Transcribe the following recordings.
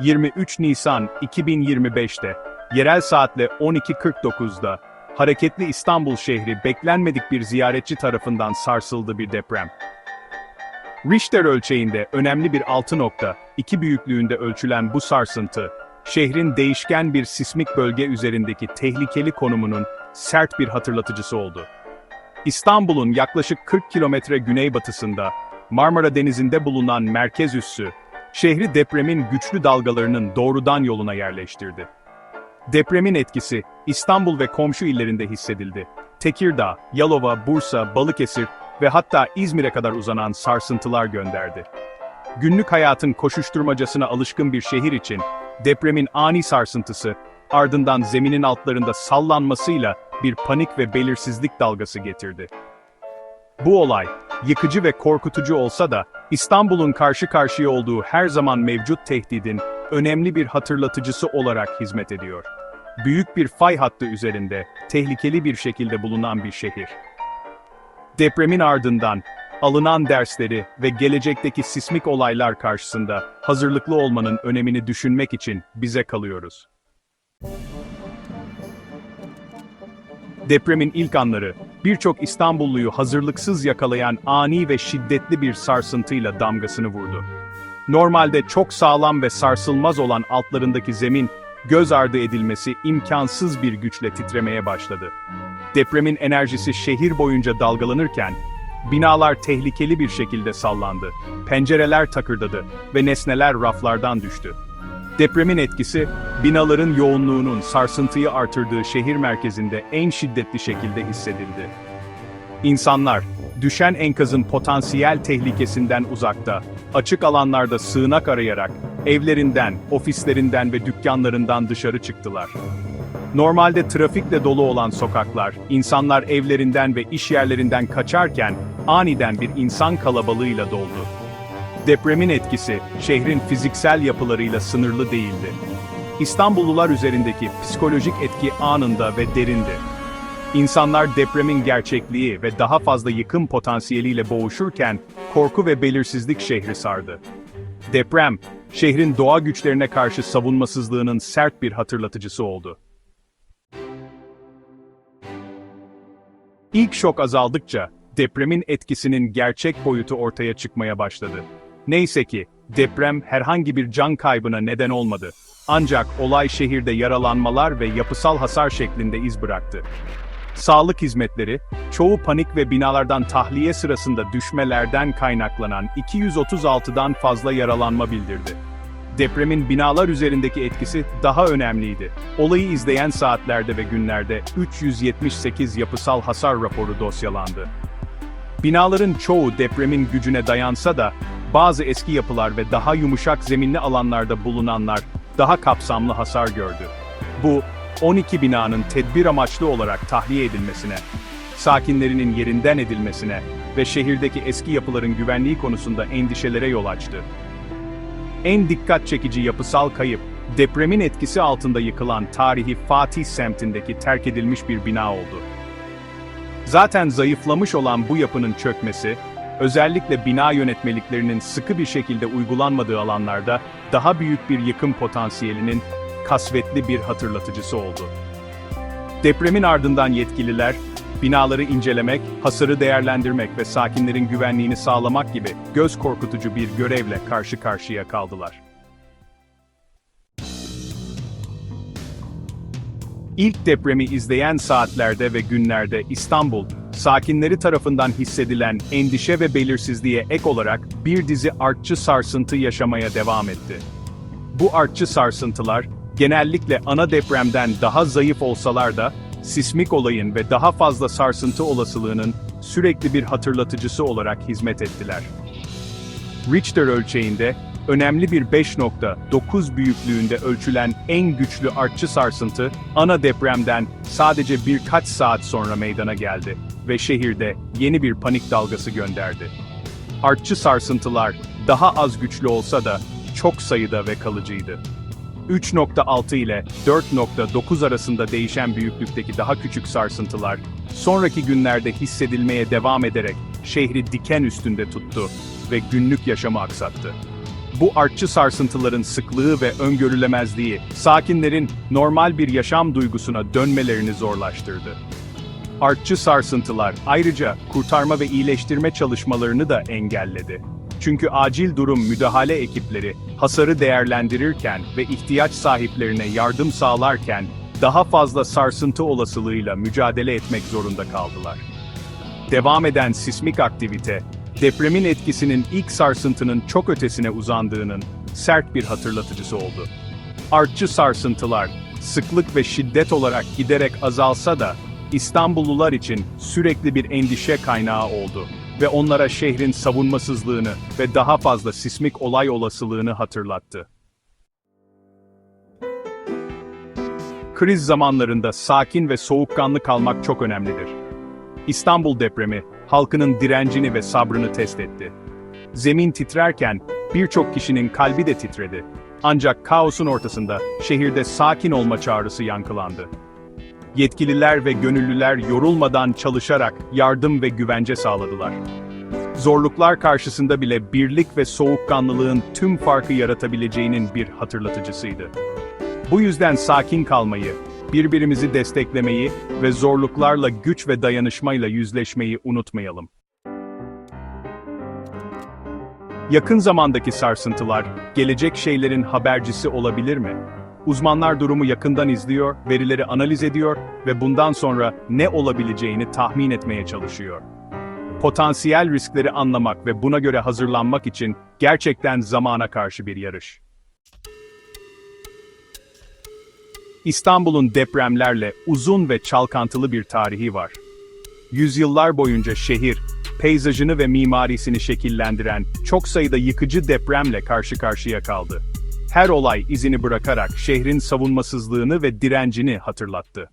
23 Nisan 2025'te, yerel saatle 12.49'da, hareketli İstanbul şehri beklenmedik bir ziyaretçi tarafından sarsıldı bir deprem. Richter ölçeğinde önemli bir 6.2 büyüklüğünde ölçülen bu sarsıntı, şehrin değişken bir sismik bölge üzerindeki tehlikeli konumunun sert bir hatırlatıcısı oldu. İstanbul'un yaklaşık 40 kilometre güneybatısında, Marmara Denizi'nde bulunan merkez üssü, şehri depremin güçlü dalgalarının doğrudan yoluna yerleştirdi. Depremin etkisi, İstanbul ve komşu illerinde hissedildi. Tekirdağ, Yalova, Bursa, Balıkesir ve hatta İzmir'e kadar uzanan sarsıntılar gönderdi. Günlük hayatın koşuşturmacasına alışkın bir şehir için, depremin ani sarsıntısı, ardından zeminin altlarında sallanmasıyla bir panik ve belirsizlik dalgası getirdi. Bu olay, yıkıcı ve korkutucu olsa da, İstanbul'un karşı karşıya olduğu her zaman mevcut tehdidin, önemli bir hatırlatıcısı olarak hizmet ediyor. Büyük bir fay hattı üzerinde, tehlikeli bir şekilde bulunan bir şehir. Depremin ardından, alınan dersleri ve gelecekteki sismik olaylar karşısında hazırlıklı olmanın önemini düşünmek için bize kalıyoruz. Depremin ilk anları, birçok İstanbulluyu hazırlıksız yakalayan ani ve şiddetli bir sarsıntıyla damgasını vurdu. Normalde çok sağlam ve sarsılmaz olan altlarındaki zemin, göz ardı edilmesi imkansız bir güçle titremeye başladı. Depremin enerjisi şehir boyunca dalgalanırken, binalar tehlikeli bir şekilde sallandı, pencereler takırdadı ve nesneler raflardan düştü. Depremin etkisi, binaların yoğunluğunun sarsıntıyı artırdığı şehir merkezinde en şiddetli şekilde hissedildi. İnsanlar, düşen enkazın potansiyel tehlikesinden uzakta, açık alanlarda sığınak arayarak, evlerinden, ofislerinden ve dükkanlarından dışarı çıktılar. Normalde trafikle dolu olan sokaklar, insanlar evlerinden ve iş yerlerinden kaçarken, aniden bir insan kalabalığıyla doldu. Depremin etkisi, şehrin fiziksel yapılarıyla sınırlı değildi. İstanbullular üzerindeki psikolojik etki anında ve derindi. İnsanlar depremin gerçekliği ve daha fazla yıkım potansiyeliyle boğuşurken, korku ve belirsizlik şehri sardı. Deprem, şehrin doğa güçlerine karşı savunmasızlığının sert bir hatırlatıcısı oldu. İlk şok azaldıkça, depremin etkisinin gerçek boyutu ortaya çıkmaya başladı. Neyse ki, deprem herhangi bir can kaybına neden olmadı. Ancak olay şehirde yaralanmalar ve yapısal hasar şeklinde iz bıraktı. Sağlık hizmetleri, çoğu panik ve binalardan tahliye sırasında düşmelerden kaynaklanan 236'dan fazla yaralanma bildirdi. Depremin binalar üzerindeki etkisi daha önemliydi. Olayı izleyen saatlerde ve günlerde 378 yapısal hasar raporu dosyalandı. Binaların çoğu depremin gücüne dayansa da, bazı eski yapılar ve daha yumuşak zeminli alanlarda bulunanlar daha kapsamlı hasar gördü. Bu, 12 binanın tedbir amaçlı olarak tahliye edilmesine, sakinlerinin yerinden edilmesine ve şehirdeki eski yapıların güvenliği konusunda endişelere yol açtı. En dikkat çekici yapısal kayıp, depremin etkisi altında yıkılan tarihi Fatih semtindeki terk edilmiş bir bina oldu. Zaten zayıflamış olan bu yapının çökmesi, özellikle bina yönetmeliklerinin sıkı bir şekilde uygulanmadığı alanlarda daha büyük bir yıkım potansiyelinin kasvetli bir hatırlatıcısı oldu. Depremin ardından yetkililer, binaları incelemek, hasarı değerlendirmek ve sakinlerin güvenliğini sağlamak gibi göz korkutucu bir görevle karşı karşıya kaldılar. İlk depremi izleyen saatlerde ve günlerde İstanbul, sakinleri tarafından hissedilen endişe ve belirsizliğe ek olarak bir dizi artçı sarsıntı yaşamaya devam etti. Bu artçı sarsıntılar, genellikle ana depremden daha zayıf olsalar da, sismik olayın ve daha fazla sarsıntı olasılığının sürekli bir hatırlatıcısı olarak hizmet ettiler. Richter ölçeğinde, önemli bir 5.9 büyüklüğünde ölçülen en güçlü artçı sarsıntı, ana depremden sadece birkaç saat sonra meydana geldi ve şehirde yeni bir panik dalgası gönderdi. Artçı sarsıntılar, daha az güçlü olsa da, çok sayıda ve kalıcıydı. 3.6 ile 4.9 arasında değişen büyüklükteki daha küçük sarsıntılar, sonraki günlerde hissedilmeye devam ederek şehri diken üstünde tuttu ve günlük yaşamı aksattı. Bu artçı sarsıntıların sıklığı ve öngörülemezliği, sakinlerin normal bir yaşam duygusuna dönmelerini zorlaştırdı. Artçı sarsıntılar ayrıca kurtarma ve iyileştirme çalışmalarını da engelledi. Çünkü acil durum müdahale ekipleri hasarı değerlendirirken ve ihtiyaç sahiplerine yardım sağlarken daha fazla sarsıntı olasılığıyla mücadele etmek zorunda kaldılar. Devam eden sismik aktivite, depremin etkisinin ilk sarsıntının çok ötesine uzandığının sert bir hatırlatıcısı oldu. Artçı sarsıntılar, sıklık ve şiddet olarak giderek azalsa da, İstanbullular için sürekli bir endişe kaynağı oldu ve onlara şehrin savunmasızlığını ve daha fazla sismik olay olasılığını hatırlattı. Kriz zamanlarında sakin ve soğukkanlı kalmak çok önemlidir. İstanbul depremi, halkının direncini ve sabrını test etti. Zemin titrerken, birçok kişinin kalbi de titredi. Ancak kaosun ortasında, şehirde sakin olma çağrısı yankılandı. Yetkililer ve gönüllüler yorulmadan çalışarak yardım ve güvence sağladılar. Zorluklar karşısında bile birlik ve soğukkanlılığın tüm farkı yaratabileceğinin bir hatırlatıcısıydı. Bu yüzden sakin kalmayı, birbirimizi desteklemeyi ve zorluklarla güç ve dayanışmayla yüzleşmeyi unutmayalım. Yakın zamandaki sarsıntılar, gelecek şeylerin habercisi olabilir mi? Uzmanlar durumu yakından izliyor, verileri analiz ediyor ve bundan sonra ne olabileceğini tahmin etmeye çalışıyor. Potansiyel riskleri anlamak ve buna göre hazırlanmak için gerçekten zamana karşı bir yarış. İstanbul'un depremlerle uzun ve çalkantılı bir tarihi var. Yüzyıllar boyunca şehir, peyzajını ve mimarisini şekillendiren çok sayıda yıkıcı depremle karşı karşıya kaldı. Her olay izini bırakarak şehrin savunmasızlığını ve direncini hatırlattı.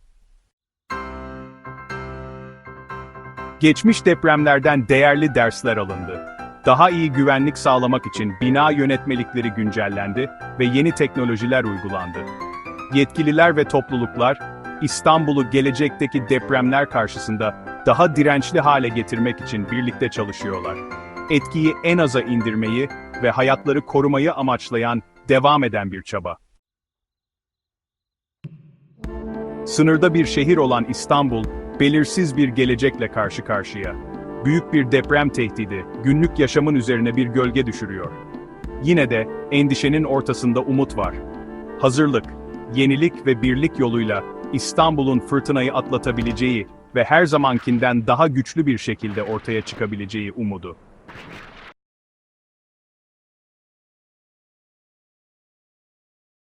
Geçmiş depremlerden değerli dersler alındı. Daha iyi güvenlik sağlamak için bina yönetmelikleri güncellendi ve yeni teknolojiler uygulandı. Yetkililer ve topluluklar, İstanbul'u gelecekteki depremler karşısında daha dirençli hale getirmek için birlikte çalışıyorlar. Etkiyi en aza indirmeyi ve hayatları korumayı amaçlayan devam eden bir çaba. Sınırda bir şehir olan İstanbul, belirsiz bir gelecekle karşı karşıya. Büyük bir deprem tehdidi, günlük yaşamın üzerine bir gölge düşürüyor. Yine de endişenin ortasında umut var. Hazırlık, yenilik ve birlik yoluyla İstanbul'un fırtınayı atlatabileceği ve her zamankinden daha güçlü bir şekilde ortaya çıkabileceği umudu.